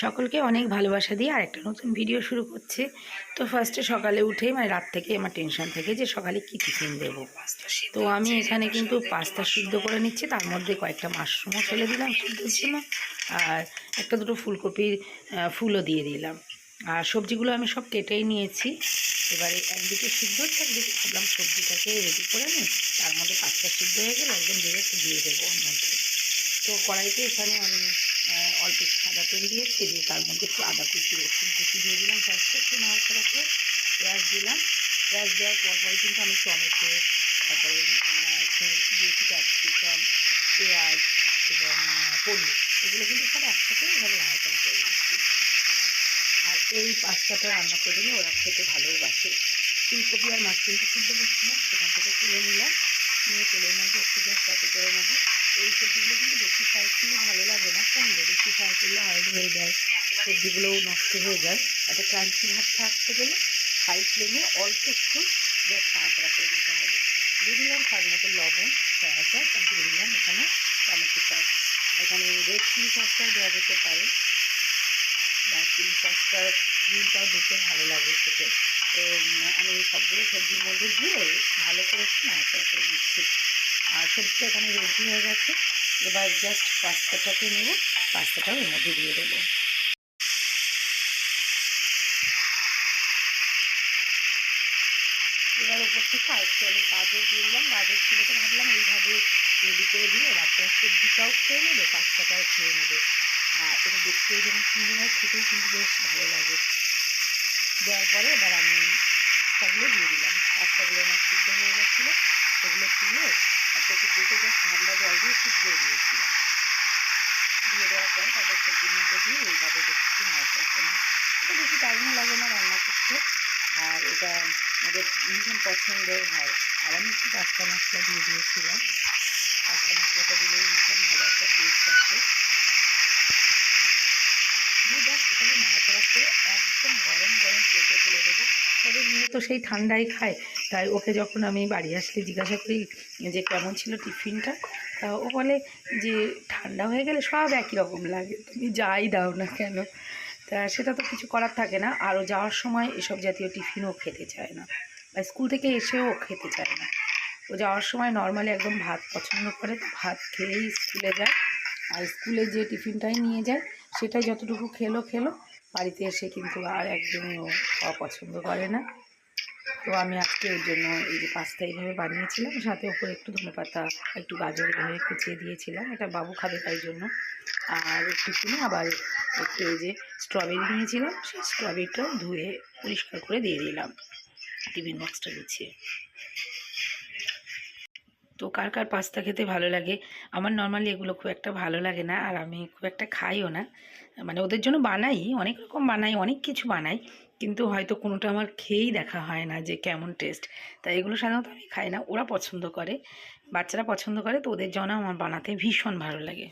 সকলকে অনেক ভালোবাসা দিয়ে আর একটা নতুন ভিডিও শুরু করছে। তো ফার্স্টে সকালে উঠেই মানে রাত থেকে আমার টেনশন থেকে যে সকালে কী টিফিন দেবো। তো আমি এখানে কিন্তু পাস্তা সিদ্ধ করে নিচ্ছি, তার মধ্যে কয়েকটা মাশরুমও ফেলে দিলাম সিদ্ধর জন্য আর একটা দুটো ফুলকপির ফুলও দিয়ে দিলাম। আর সবজিগুলো আমি সব কেটেই নিয়েছি। এবারে একদিকে সিদ্ধ হচ্ছে, একদিকে ভাবলাম সবজিটাকে রেডি করে নিই। তার মধ্যে পাস্তা সিদ্ধ হয়ে গেলে, একদম ডিরেক্ট দিয়ে দেবো মধ্যে তো কড়াইতে এখানে আমি অল্প সাদা তেল দিয়ে তার মধ্যে একটু আদা কুচি রসুন কুচি দিয়ে দিলাম। ফার্স্টে একটু নাড়াচাড়া করে পেঁয়াজ দিলাম। পেঁয়াজ দেওয়ার পর পরে কিন্তু আমি টমেটো, তারপরে দিয়েছি ক্যাপসিকাম, পেঁয়াজ এবং পনির। এগুলো কিন্তু সব একসাথে এভাবে নাড়াচাড়া করে দিচ্ছি আর এই পাস্তাটা রান্না করে দিলে ওরা খেতে ভালোবাসে। ফুলকপি আর মাশরুমটা সিদ্ধ করছিলাম সেখান থেকে তুলে নিলাম। নিয়ে তেলের মধ্যে একটু জাস্ট করে নেব। এই সবজিগুলো কিন্তু বেশি ফ্রাই করলে ভালো লাগে না ফ্রাই করলে হার্ড হয়ে যায়, সবজিগুলোও নষ্ট হয়ে যায়। একটা ক্রাঞ্চি ভাব থাকতে গেলে হাই ফ্লেমে অল্প একটু জাস্ট নাড়াচাড়া করে নিতে হবে। দিয়ে দিলাম স্বাদ মতো লবণ সয়া সস আর দিয়ে দিলাম এখানে টমেটো সস এখানে রেড চিলি সসটাও দেওয়া যেতে পারে। বা চিলি সসটা গ্রিনটাও দিতে ভালো লাগে খেতে। তো, আমি সবগুলো সবজির মধ্যে দিয়ে ভালো করে একটু নাড়াচাড়া করে নিচ্ছি। আর সবজিটা এখানে রেডি হয়ে গেছে। এবার জাস্ট পাস্তাটাকে নেব। পাস্তাটাও এর মধ্যে দিয়ে দেবো। এবার ওপর থেকে আরেকটু আমি গাজর দিয়ে দিলাম। গাজর ছিল তো ভাবলাম এইভাবে রেডি করে দিয়ে বাচ্চারা সবজিটাও খেয়ে নেবে পাস্তাটাও খেয়ে নেবে। আর এটা দেখতেও যেমন সুন্দর হয়, খেতেও কিন্তু বেশ ভালো লাগে। দেওয়ার পরে এবার আমি পাস্তাগুলো দিয়ে দিলাম। পাস্তাগুলো আমার সিদ্ধ হয়ে গেছিল। সেগুলো তুলে একটা টুকরোতে জাস্ট ঠান্ডা জল দিয়ে একটু ধুয়ে দিয়েছিলাম। পরে তারপর সবজির মধ্যে দিয়ে এইভাবে দেখছি নাড়াচাড়া করে এটা বেশি টাইমও লাগে না রান্না করতে। আর এটা আমাদের ভীষণ পছন্দের হয়। আর আমি একটু পাস্তা মশলা দিয়ে দিয়েছিলাম। পাস্তা মশলাটা দিলে ভীষণ ভালো একটা টেস্ট আছে দিয়ে জাস্ট এটাকে নাড়াচাড়া করে একদম গরম গরম প্লেটে তুলে দেবো। তবে মেয়ে তো সেই ঠান্ডাই খায়। তাই ওকে যখন আমি বাড়ি আসলে জিজ্ঞাসা করি যে কেমন ছিল টিফিনটা, তা ও বলে যে ঠান্ডা হয়ে গেলে সব একই রকম লাগে, তুমি যাই দাও না কেন। তা সেটা তো কিছু করার থাকে না, আরও যাওয়ার সময় এসব জাতীয় টিফিনও খেতে চায় না, বা স্কুল থেকে এসেও খেতে চায় না। ও যাওয়ার সময় নর্মালি একদম ভাত পছন্দ করে, তো ভাত খেয়েই স্কুলে যায়, আর স্কুলে যে টিফিনটাই নিয়ে যায়, সেটাই যতটুকু খেলো খেলো, বাড়িতে এসে কিন্তু আর একদমই ও খাওয়া পছন্দ করে না। তো আমি আজকে ওর জন্য এই যে পাস্তা এইভাবে বানিয়েছিলাম, সাথে ওপরে একটু ধনে পাতা, একটু গাজর এভাবে কুচিয়ে দিয়েছিলাম। এটা বাবু খাবে তাই জন্য। আর একটু টিফিনে আবার একটু এই যে স্ট্রবেরি নিয়েছিলাম, সেই স্ট্রবেরিটাও ধুয়ে পরিষ্কার করে দিয়ে দিলাম। টিফিন বক্সটা গুছিয়ে। তো কার কার পাস্তা খেতে ভালো লাগে? আমার নর্মালি এগুলো খুব একটা ভালো লাগে না আর আমি খুব একটা খাইও না। মানে ওদের জন্য বানাই, অনেক রকম বানাই, অনেক কিছু বানাই, কিন্তু হয়তো কোনোটা আমার খেয়েই দেখা হয় না যে কেমন টেস্ট তাই এগুলো সাধারণত আমি খাই না, ওরা পছন্দ করে, বাচ্চারা পছন্দ করে, তো ওদের জন্য আমার বানাতে ভীষণ ভালো লাগে।